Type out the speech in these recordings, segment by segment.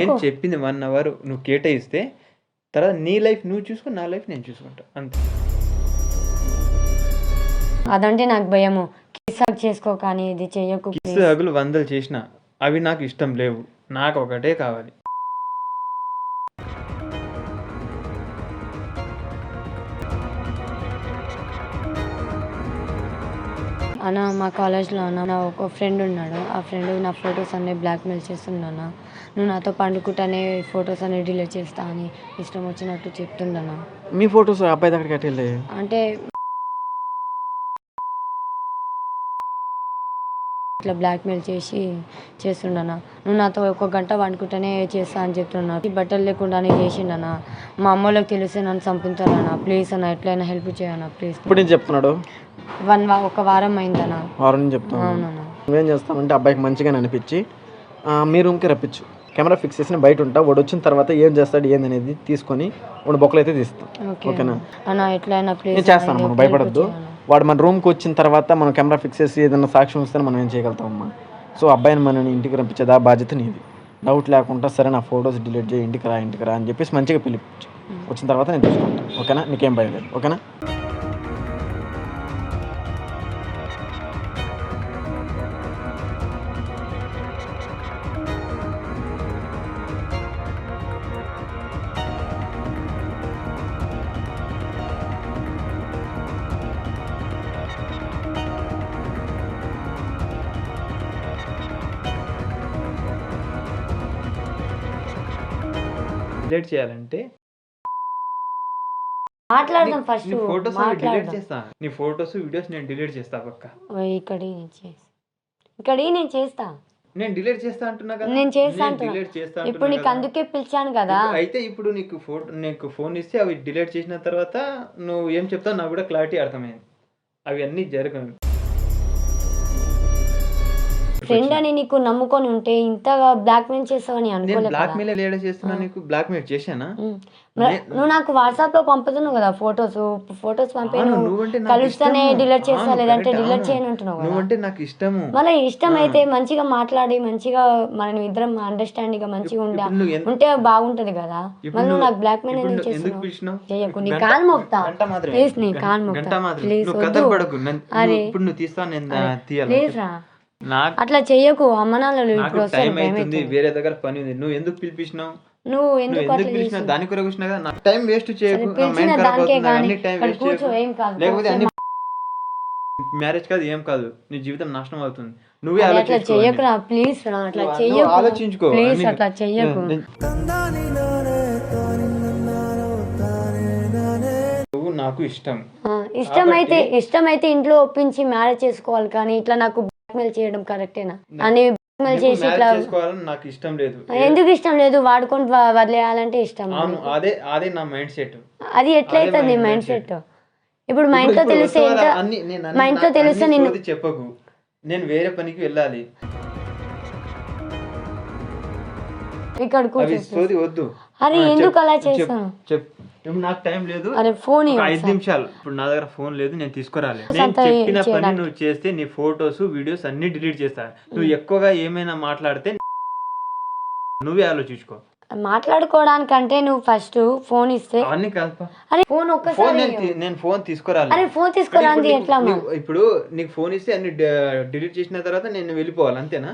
నేను చెప్పింది one hour నువ్వు కేటాయిస్తే తర్వాత నీ లైఫ్ నువ్వు చూసుకో నా లైఫ్ నేను చూసుకుంటా. అంతే. అదంటే నాకు భయము. కిస్ హగ్ చేసుకో కానీ ఇది చెయ్యకు కిస్ హగులు వందలు చేసిన అవి నాకు ఇష్టం లేవు. నాకు ఒకటే కావాలి. అన్న మా కాలేజ్లో అన్న నా ఒక ఫ్రెండ్ ఉన్నాడు. ఆ ఫ్రెండ్ నా ఫొటోస్ అన్ని బ్లాక్మెయిల్ చేస్తుండన్న నువ్వు నాతో పండుకుంటానే ఫొటోస్ అన్ని డిలీట్ చేస్తా అని ఇష్టం వచ్చినట్టు చెప్తుండన్న మీ ఫొటోస్ అబ్బాయి దగ్గరికి అటు వెళ్ళి అంటే ఇట్లా బ్లాక్మెయిల్ చేసి చేస్తుండన్న నువ్వు నాతో ఒక గంట వండుకుంటేనే చేస్తా అని చెప్తున్నా ఈ బట్టలు లేకుండానే చేసిండన్న మా అమ్మలోకి తెలిస్తే నన్ను చంపుతారన్న ప్లీజ్ అన్న ఎట్లయినా హెల్ప్ చేయన్న ప్లీజ్. ఇప్పుడు నేను చెప్తున్నాడు? వన్ వా ఒక వారం అయిందన్న. వారం నుంచి చెప్తున్నాను అవునన్న. నువ్వేం చేస్తామంటే అబ్బాయికి మంచిగా అనిపించి మీ రూమ్కి రప్పించు. కెమెరా ఫిక్స్ చేసిన బయట ఉంటా. వాడు వచ్చిన తర్వాత ఏం చేస్తాడు ఏందనేది తీసుకొని వాడు బొక్కలు అయితే తీస్తాం. ఓకే. ఓకేనా? నేను చేస్తాను మనం భయపడద్దు. వాడు మన రూమ్కి వచ్చిన తర్వాత మనం కెమెరా ఫిక్స్ చేసి ఏదైనా సాక్ష్యం ఇస్తే మనం ఏం చేయగలుగుతాం అమ్మా సో అబ్బాయిని మనం ఇంటికి రప్పించేది? ఆ బాధ్యత నీది. డౌట్ లేకుండా సరే నా ఫొటోస్ డిలీట్ చేయి ఇంటికి రా ఇంటికి రా అని చెప్పేసి మంచిగా పిలిపించు. వచ్చిన తర్వాత నేను చూసుకుంటాను ఓకేనా? నీకేం భయం లేదు. ఓకేనా? డిలీట్ చేయాలంటే మాట్లాడదాం ఫస్ట్ నీ ఫొటోస్ డిలీట్ చేస్తా. నీ ఫొటోస్ వీడియోస్ నేను డిలీట్ చేస్తా పక్క. ఇక్కడ ఇక్కడ నేను చేస్తా. నేను డిలీట్ చేస్తా అంటున్నా కదా? నేను చేస్తా అంటున్నా. డిలీట్ చేస్తా ఇప్పుడు నీకు. అందుకే పిలిచాను కదా. అయితే ఇప్పుడు నీకు ఫోటో నీకు ఫోన్ ఇస్తే అవి డిలీట్ చేసిన తర్వాత నువ్వు ఏం చెప్తావు? నాకు కూడా క్లారిటీ అర్థమైంది. అవి అన్నీ జరగవు ఫ్రెండ్ అని నీకు నమ్ముకొని ఉంటే ఇంతగా చేస్తావని అనుకోలేదు? బ్లాక్ మెయిల్ చేస్తున్నా నీకు బ్లాక్ మెయిల్ చేశానా. మరి నువ్వు నాకు వాట్సాప్లో పంపుతున్నావు కదా ఫొటోస్ ఫొటోస్ పంపి అవును, నువ్వు నువ్వంటే నాకు కలుస్తానే. డిలీట్ చేస్తా లేదంటే డిలీట్. చేయను అంటున్నావు కదా? నువ్వంటే నాకు ఇష్టము. మళ్ళీ ఇష్టం అయితే మంచిగా మాట్లాడి మంచిగా మనం ఇద్దరం అండర్స్టాండింగ్గా మంచిగా ఉండా. ఉంటే బాగుంటది కదా? మళ్ళీ నువ్వు నాకు బ్లాక్ మెయిల్ ఎందుకు చేస్తున్నావు? చెయ్యకు నీ కాలు మోపుతా. ప్లీజ్ నీ కాలు మోపుతా. ప్లీజ్ ఇప్పుడు నువ్వు నేను తీయాలి. ప్లీజ్ రా. అట్లా చెయ్యకు అమ్మ నాన్నలు నాకు టైం అవుతుంది. వేరే దగ్గర పని ఉంది. నువ్వు ఎందుకు పిలిపించినావు? నువ్వు ఎందుకు ఎందుకు చేస్తున్నావు? దాని కొరకు వచ్చినా కదా. నాకు టైం వేస్ట్ చేయకు. సరే, నా పిలిచిన మైండ్ ఖరాబ్ దానికే అవుతుంది. కానీ అన్ని టైం ఇక్కడ వేస్ట్ కూర్చో చేయకు. ఏం కాదు. లేకపోతే కూర్చో, అన్ని మ్యారేజ్ కాదు ఏం కాదు. నీ జీవితం నాశనం అవుతుంది. నువ్వే అరే అట్లా ఆలోచించుకో చెయ్యకురా ప్లీజ్ రా అట్లా నువ్వు చెయ్యకు. ఆలోచించుకో. ప్లీజ్ అన్ని- అట్లా చెయ్యకు. నేను- నువ్వు నాకు ఇష్టం. ఆ, ఇష్టమైతే ఇష్టమైతే ఇంట్లో ఒప్పించి మ్యారేజ్ చేసుకోవాలి కానీ ఇట్లా నాకు బ్లాక్మెయిల్ చేయడం కరెక్టేనా? అని బ్లాక్మెయిల్ చేసి ఇట్లా మ్యారేజ్ చేసుకోవాలని నాకు ఇష్టం లేదు. ఎందుకు ఇష్టం లేదు? వాడుకొని వ- వదిలేయాలంటే ఇష్టం అవును అదే అదే నా మైండ్ సెట్. అది ఎట్లయితుంది నీ మైండ్. సెట్. ఇప్పుడు మా ఇంట్లో తెలిస్తే ఎంత మా ఇంట్లో తెలిస్తే నేను చెప్పకు. నేను వేరే పనికి వెళ్ళాలి. ఇక్కడ అవి కూర్చో. సోది వద్దు. అరే ఎందుకు అలా చెప్- చేస్తాను చెప్ ఇప్పుడు నాకు టైం లేదు. అరే ఫోన్ ఐదు. నిమిషాలు. ఇప్పుడు నా దగ్గర ఫోన్ లేదు నేను తీసుకురాలి. నేను చెప్పిన పని. నువ్వు చేస్తే నీ ఫొటోస్ వీడియోస్ అన్ని డిలీట్ చేస్తా. నువ్వు ఎక్కువగా ఏమైనా మాట్లాడితే నువ్వే ఆలోచించుకో. మాట్లాడుకోవడానికంటే నువ్వు ఫస్ట్ ఫోన్ ఇస్తే. కలప అరే ఫోన్ ఒక్కసారి నేను ఫోన్ తీసుకురాలి. అరే ఫోన్ తీసుకురాంది ఎట్లా ఇప్పుడు నీకు ఫోన్ ఇస్తే అన్ని డిలీట్ చేసిన తర్వాత నేను వెళ్ళిపోవాలి అంతేనా?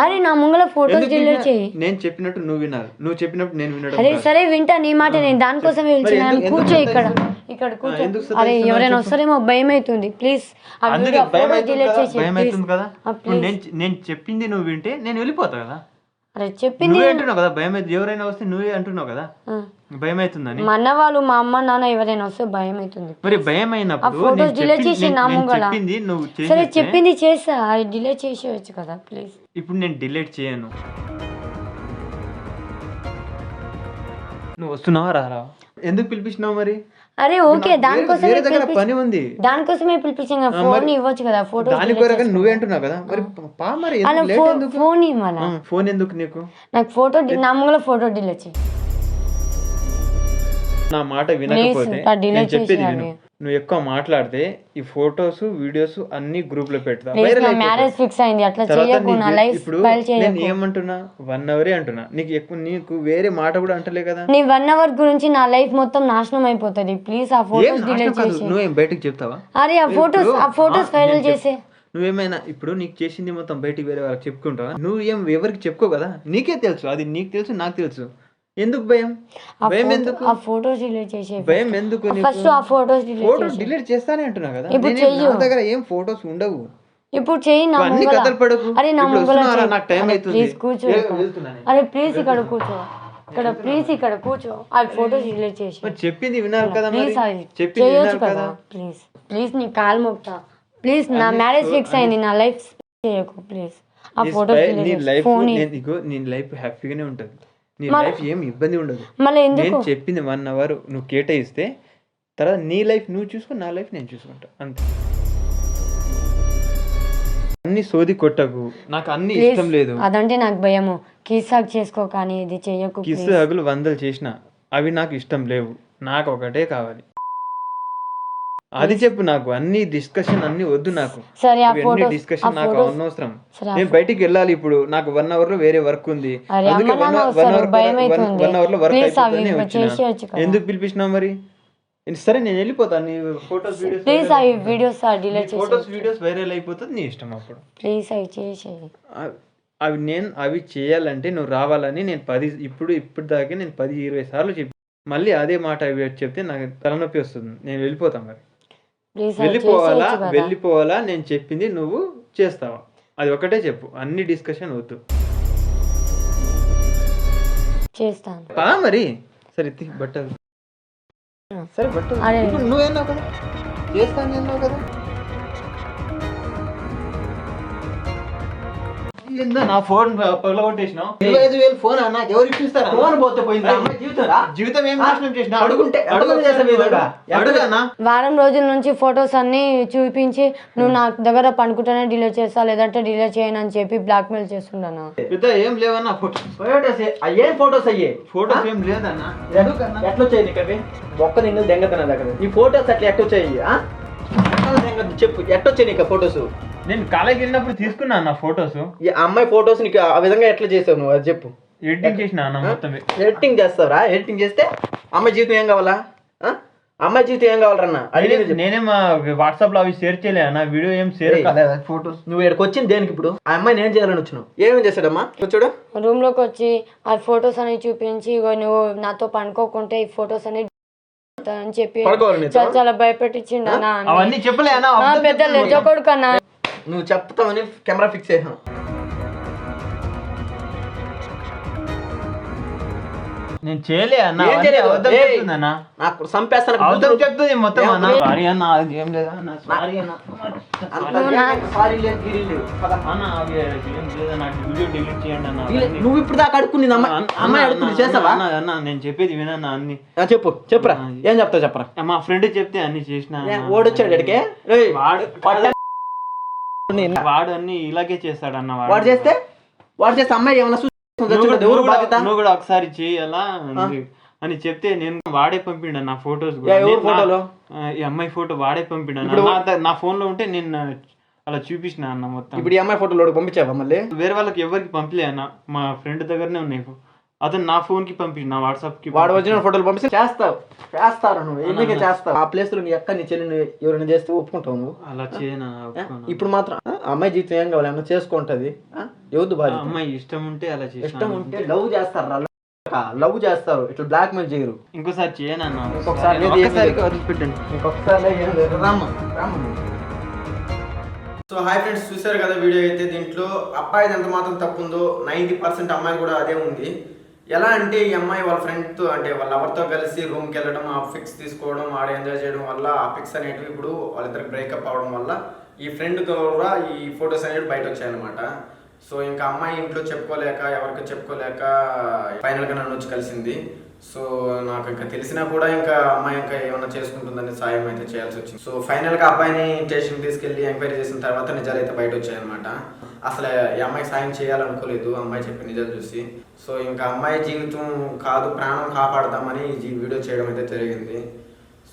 అరే నా ముంగల ఫోటోస్ ఎందుకు డిలీట్ చేయి. నేను చెప్పినట్టు నువ్వు వినాలి. నువ్వు చెప్పినట్టు నేను వినడం అరే. సరే వింటా నీ మాట నేను దానికోసమే పిలిచిన ఎందుకు- కూర్చో ఇక్కడ? ఇక్కడ కూర్చో. అరే ఎవరైనా. వస్తారేమో భయం అవుతుంది. ప్లీజ్ అందుకే భయం అవుతుంది కదా. నేను నేను చెప్పింది నువ్వు వింటే నేను వెళ్ళిపోతా కదా. చెప్పింది అంటున్నావు కదా భయం అవుతుంది ఎవరైనా వస్తే నువ్వే అంటున్నావు కదా. భయం అవుతుందని మా అన్న వాళ్ళు మా అమ్మ నాన్న ఎవరైనా వస్తే భయం అవుతుంది మరి భయం అయినప్పుడు చెప్పింది- చేసి చెప్పింది నువ్వు చేసి సరే చెప్పింది చేస్తా అది డిలీట్ చేసేయచ్చు కదా ప్లీజ్. ఇప్పుడు నేను డిలీట్ చేయను. నువ్వు వస్తున్నావా? రారా. ఎందుకు పిలిపించినావు మరి? అరే ఓకే వేరే దగ్గర పిలిపించి- పని ఉంది. దానికోసమే పిలిపించిన ఫోన్ ఇవ్వచ్చు కదా ఫోటో దాని కొరకు నువ్వే అంటున్నావు కదా? మరి పా మరి ఫోన్ ఇవ్వాలా ఫోన్ ఎందుకు? నీకు? నాకు ఫోటో నా ముంగల ఫోటో డిలీట్ చేయి. నా మాట వినకపోతే నేను చెప్పేది నువ్వు ఎక్కువ మాట్లాడితే ఈ ఫొటోస్ వీడియోస్ అన్ని గ్రూప్లో పెడతా. మ్యారేజ్ ఫిక్స్ అయింది. అట్లా తర్వాత చేయకు నా నీకు లైఫ్ ఇప్పుడు స్పైల్ నేను చేయకు. ఏమంటున్నా? వన్ అవరే అంటున్నా. నీకు ఎక్కువ నీకు వేరే మాట కూడా అంటలే కదా. నీ వన్ అవర్ గురించి నా లైఫ్ మొత్తం నాశనం అయిపోతుంది. ప్లీజ్ ఆ ఫోటోస్ డిలీట్. చేసి నువ్వేం బయటకు చెప్తావా? అరే ఆ ఫోటోస్ ఆ ఫోటోస్ చెప్- చేసే. నువ్వేమైనా ఇప్పుడు నీకు చేసింది మొత్తం బయటికి వేరే వాళ్ళకి చెప్పుకుంటావా? నువ్వు ఏం ఎవరికి చెప్పుకో కదా? నీకే తెలుసు. అది నీకు తెలుసు నాకు తెలుసు. ఎందుకు భయం? భయం ఫోటో- ఎందుకు? ఆ ఫోటోస్ డిలీట్ చేసే భయం ఎందుకు ఫస్ట్ ఆ ఫోటోస్ డిలీట్ ఫోటోస్ చేసి డిలీట్ చేస్తానే అంటున్నా కదా? ఇప్పుడు చెయ్యు. నా దగ్గర ఏం ఫోటోస్ ఉండవు. ఇప్పుడు చెయ్యి నా అన్ని కథలు పడకు. అరే నా? చెయ్యి. నాకు టైం అవుతుంది. ప్లీజ్ కూర్చో. అరే ప్లీజ్ ఇక్కడ కూర్చో. ఇక్కడ ప్లీజ్ ఇక్కడ కూర్చో. ఆ ఫోటోస్ డిలీట్ చేసి మరి చెప్పింది వినాలి కదా మరి? ప్లీజ్ చెప్పింది వినాలి కదా? ప్లీజ్ ప్లీజ్ నీ కాలు మొక్తా. ప్లీజ్ నా మ్యారేజ్ ఫిక్స్ అయింది. నా లైఫ్ చేయకు ప్లీజ్ ఆ ఫోటోస్ నీ లైఫ్ ఫోన్ నీ లైఫ్ హ్యాపీగానే ఉంటది. నీ లైఫ్ ఏం ఇబ్బంది ఉండదు. నేను చెప్పింది వన్ అవర్ నువ్వు కేటాయిస్తే తర్వాత నీ లైఫ్ నువ్వు చూసుకో నా లైఫ్ నేను చూసుకుంటా. అంతే. అన్ని సోది కొట్టకు. నాకు అన్ని ఇష్టం లేదు. అదంటే నాకు భయము. కిసాక్ చేసుకో కానీ ఇది చెయ్యకు కిస్. హగులు వందలు చేసిన అవి నాకు ఇష్టం లేవు. నాకు ఒకటే కావాలి. అది చెప్పు నాకు అన్ని డిస్కషన్ అన్ని వద్దు నాకు. సరే ఆ డిస్కషన్ నాకు అనవసరం. నేను బయటికి వెళ్ళాలి ఇప్పుడు నాకు వన్ అవర్లో వేరే వర్క్ ఉంది. అందుకే వన్ అవర్ వన్ అవర్లో వర్క్ అయిపోతుంది. ఎందుకు పిలిపించినావు మరి? సరే నేను వెళ్ళిపోతాను నీ ఫోటోస్ ప్లీజ్ వీడియోస్ అవి వీడియోస్ డిలీట్ చేసి ఫోటోస్ వీడియోస్ వైరల్ అయిపోతుంది నీ ఇష్టం అప్పుడు. ప్లీజ్ అవి చేసేయి అవి- నేను అవి చేయాలంటే నువ్వు రావాలని నేను పది ఇప్పుడు ఇప్పుడు దాకా నేను పది ఇరవై సార్లు చెప్పి మళ్ళీ అదే మాట అవి చెప్తే నాకు తలనొప్పి వస్తుంది. నేను వెళ్ళిపోతాను మరి. ప్లీజ్ వెళ్ళిపోవాలా కదా. వెళ్ళిపోవాలా నేను చెప్పింది నువ్వు చేస్తావా? అది ఒకటే చెప్పు. అన్ని డిస్కషన్ వద్దు. చేస్తాను. పా మరి. సరే తీ బట్టలు. సరే బట్టలు. నువ్వేన్నావు కదా చేస్తాను అన్నావు కదా నా ఫోన్ పగలగొట్టేసినావు. ఇరవై ఐదు వేలు ఫోన్ నాకు ఎవరు ఇప్పిస్తారా? ఫోన్ పోతే పోయింది. జీవితంరా జీవితం ఏం నాశనం చేసిన అడుగుంటే? అడుగానా వారం రోజుల నుంచి ఫొటోస్ అన్ని చూపించి నువ్వు నా దగ్గర పనుకుంటేనే డిలీట్ చేస్తా లేదంటే డిలీట్ చేయను అని చెప్పి బ్లాక్మెయిల్ చేస్తున్నాను పెద్ద ఏం లేవన్నా ఫోటో ఫోటోస్ అయ్యే ఫోటోస్ అయ్యే? ఫోటోస్ ఏం లేదన్నా. ఎట్లా వచ్చాయి నీకు అవి? ఒక్క నిన్ను దెంగతన దగ్గర ఈ ఫోటోస్ అట్లా? ఎట్లా దెంగ- చెప్పు ఎట్టొచ్చాయి నీకు ఫోటోస్? నేను కాలేజీ వెళ్ళినప్పుడు తీసుకున్నా అన్న ఫోటోస్. ఈ అమ్మాయి ఫోటోస్ నీకు ఆ విధంగా ఎట్లా చేసావు నువ్వు? అది చెప్పు. ఎడిటింగ్ చేసిన అన్న మొత్తం ఎడిటింగ్ చేస్తావురా? ఎడిటింగ్ చేస్తే అమ్మాయి జీవితం ఏం కావాలా? ఆ? అమ్మాయి జీవితం ఏం కావాలన్నా? అది చెప్పు. నేనే మా వాట్సాప్లో అవి షేర్ చేయలే అన్న వీడియో ఏం షేర్ ఏయ్. కాలేదు ఫోటోస్. నువ్వు ఇక్కడికి వచ్చింది దేనికి ఇప్పుడు? ఆ అమ్మాయిని ఏం చేయాలని వచ్చినావు? ఏమేం చేశాడమ్మా? చూడు. రూమ్లోకి వచ్చి ఆ ఫొటోస్ అనేవి చూపించి ఇగో నువ్వు నాతో పనుకోకుంటే ఈ ఫొటోస్ అనేవి అని చెప్పి పడుకోవాలి నీతో? చాలా చాలా భయపెట్టించిండు అన్న. అవన్నీ చెప్పలే అన్న అబద్ధం పెద్ద. లెజ్జ కొడుకు అన్న. నువ్వు చెప్తామని కెమెరా ఫిక్స్ చేసాం నేను చేయలే అన్న ఏం అవన్నీ చేయలేదు? అబద్ధం ఏయ్. చెప్తుంది అన్న. నాకు సంపేస్తాను అబద్ధం చెప్తుంది మొత్తం అన్న. సారీ అన్న అది ఏం లేదా అన్న సారీ అన్న. లేదు లేదు పద. అన్న అవి ఏం లేదన్న వీడియో డిలీట్ చేయండి అన్న. నువ్వు ఇప్పుడు దాకా అడుక్కుని అమ్మాయి అన్న, అమ్మాయి అన్న, అన్న, అన్న నేను చెప్పేది వినన్న అన్ని ఆ, చెప్పు చెప్పురా. ఏం చెప్తావు చెప్పరా? మా ఫ్రెండ్ చెప్తే అన్ని చేసిన అన్న. ఓడొచ్చాడు ఇక్కడికే? ఏయ్, వాడు పట్ట- వాడు అన్ని ఇలాగే చేస్తాడన్న వాడు. చేస్తే? వాడు చేస్తే అమ్మాయి కూడా- ఎవరు బాధ్యత? నువ్వు కూడా ఒకసారి చేయాలా అని చెప్తే నేను వాడే పంపిండ నా ఫొటోస్ ఫోటోలు? ఈ అమ్మాయి ఫోటో వాడే పంపిండ ఇప్పుడు- నా ఫోన్లో ఉంటే నేను అలా చూపించిన అన్న మొత్తం. ఇప్పుడు ఈ అమ్మాయి ఫోటోలు పంపించావా మళ్ళీ? వేరే వాళ్ళకి ఎవరికి పంపలే అన్న. మా ఫ్రెండ్ దగ్గరనే ఉన్నాయి అతను నా ఫోన్కి పంపించిన నా వాట్సాప్కి వాడు వచ్చిన ఫోటోలు పంపిస్తే చేస్తావు. చేస్తారు నువ్వు. ఎందుకే చేస్తావు? ఆ ప్లేస్లో నీ అక్క నీ చెల్లిని ఎవరైనా చేస్తే ఒప్పుకుంటావు నువ్వు? అలా చేయనా. ఇప్పుడు మాత్రం అమ్మాయి జీవితం ఏం కావాలి? ఏమన్నా చేసుకుంటది? ఎవరు ఆ బాధ్యత? అమ్మాయి ఇష్టం ఉంటే అలా ఇష్టం ఉంటే లవ్ చేస్తారు లవ్ చేస్తారు. ఇట్లా బ్లాక్ మెయిల్ చేయరు. ఇంకోసారి చేయనన్న ఇంకొకసారి. వదిలిపెట్టండి ఇంకొకసారి. రామ్మ రామ్మ. సో హాయ్ ఫ్రెండ్స్ చూసారు కదా వీడియో అయితే? దీంట్లో అబ్బాయిది ఎంత మాత్రం తప్పు ఉందో నైంటీ పర్సెంట్ అమ్మాయి కూడా అదే ఉంది. ఎలా అంటే ఈ అమ్మాయి వాళ్ళ ఫ్రెండ్తో అంటే వాళ్ళ ఎవరితో కలిసి రూమ్కి వెళ్ళడం ఆ ఫిక్స్ తీసుకోవడం ఆడ ఎంజాయ్ చేయడం వల్ల ఆ ఫిక్స్ అనేటివి ఇప్పుడు వాళ్ళిద్దరు బ్రేకప్ అవడం వల్ల ఈ ఫ్రెండ్ కూడా ఈ ఫొటోస్ అనేవి బయట వచ్చాయన్నమాట. సో ఇంకా అమ్మాయి ఇంట్లో చెప్పుకోలేక ఎవరికి చెప్పుకోలేక ఫైనల్గా నన్ను వచ్చి కలిసింది. సో నాకు ఇంకా తెలిసినా కూడా ఇంకా అమ్మాయి ఇంకా ఏమైనా చేసుకుంటుందని సాయం అయితే చేయాల్సి వచ్చింది. సో ఫైనల్గా అబ్బాయిని స్టేషన్ తీసుకెళ్ళి ఎంక్వైరీ చేసిన తర్వాత నిజాలు అయితే బయట వచ్చాయన్నమాట. అసలు ఈ అమ్మాయి సాయం చేయాలనుకోలేదు అమ్మాయి చెప్పిన నిజాలు చూసి. సో ఇంకా అమ్మాయి జీవితం కాదు ప్రాణం కాపాడదామని ఈ వీడియో చేయడం అయితే జరిగింది.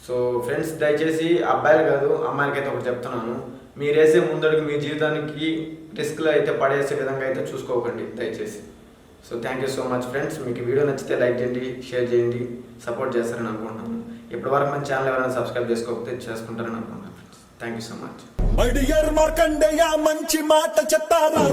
సో ఫ్రెండ్స్ దయచేసి అబ్బాయిలు కాదు అమ్మాయిలకైతే ఒకటి చెప్తున్నాను. మీరేసే ముందడుగు మీ జీవితానికి రిస్క్లో అయితే పడేసే విధంగా అయితే చూసుకోకండి దయచేసి. So thank you so much friends మీకు వీడియో నచ్చితే లైక్ చేయండి షేర్ చేయండి సపోర్ట్ చేస్తారని అనుకుంటున్నాను. ఇప్పటివరకు మన ఛానల్ ఎవరైనా సబ్స్క్రైబ్ చేసుకోకపోతే చేసుకుంటారని అనుకుంటున్నాను friends thank you so much మంచి మాట చెప్తారా?